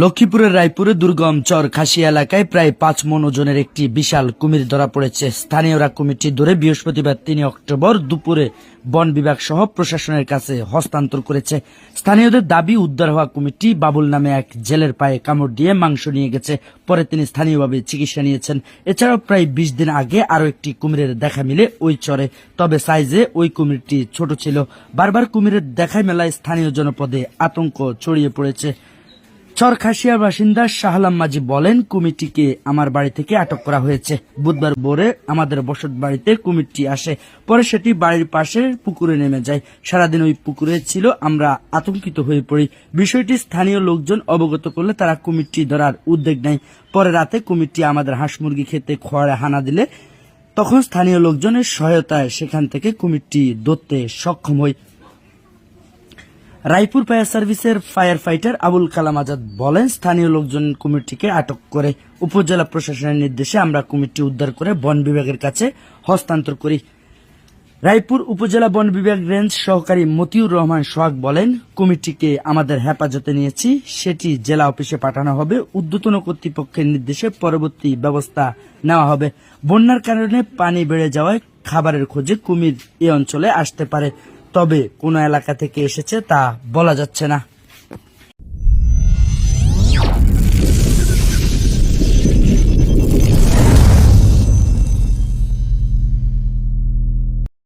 লক্ষ্মীপুরের রায়পুরে দুর্গম চর খাসি এলাকায় প্রায় পাঁচ মন ওজনের একটি বিশাল কুমির ধরা পড়েছে। স্থানীয়রা কুমিরটি ধরে বৃহস্পতিবার তিন অক্টোবর দুপুরে বন বিভাগ সহ প্রশাসনের কাছে হস্তান্তর করেছে। স্থানীয়দের দাবি, উদ্ধার হওয়া কুমিরটি বাবুল নামে এক জেলের পায়ে কামড় দিয়ে মাংস নিয়ে গেছে। পরে তিনি স্থানীয়ভাবে চিকিৎসা নিয়েছেন। এছাড়াও প্রায় বিশ দিন আগে আরও একটি কুমিরের দেখা মিলে ওই চরে। তবে সাইজে ওই কুমিরটি ছোট ছিল। বারবার কুমিরের দেখা মেলায় স্থানীয় জনপদে আতঙ্ক ছড়িয়ে পড়েছে। চরখাসিয়ার বাসিন্দা শাহলাম মাঝি বলেন, কুমিরটিকে আমার বাড়ি থেকে আটক করা হয়েছে। বুধবার ভোরে আমাদের বসত বাড়িতে কুমিরটি আসে। পরে সেটি বাড়ির পাশে পুকুরে নেমে যায়। সারাদিন ওই পুকুরে ছিল, আমরা আতঙ্কিত হয়ে পড়ি। বিষয়টি স্থানীয় লোকজন অবগত করলে তারা কুমিরটি ধরার উদ্যোগ নেয়। পরে রাতে কুমিরটি আমাদের হাঁস মুরগি খেতে খোয়ারে হানা দিলে তখন স্থানীয় লোকজনের সহায়তায় সেখান থেকে কুমিরটি ধরতে সক্ষম হই। রায়পুর ফায়ার সার্ভিসের ফায়ার ফাইটার আবুল কালাম আজাদ বলেন, স্থানীয় লোকজন কুমিরটিকে আটক করে উপজেলা প্রশাসনের নির্দেশে আমরা কুমিরটি উদ্ধার করে বন বিভাগের কাছে হস্তান্তর করি। রায়পুর উপজেলা বন বিভাগ রেঞ্জ সহকারী মতিউর রহমান সোহাগ বলেন কুমিরটিকে আমাদের হেফাজতে নিয়েছি, সেটি জেলা অফিসে পাঠানো হবে উদ্যতন কর্তৃপক্ষের নির্দেশে পরবর্তী ব্যবস্থা নেওয়া হবে। বন্যার কারণে পানি বেড়ে যাওয়ায় খাবারের খোঁজে কুমির এ অঞ্চলে আসতে পারে। তবে কোন এলাকা থেকে এসেছে তা বলা যাচ্ছে না।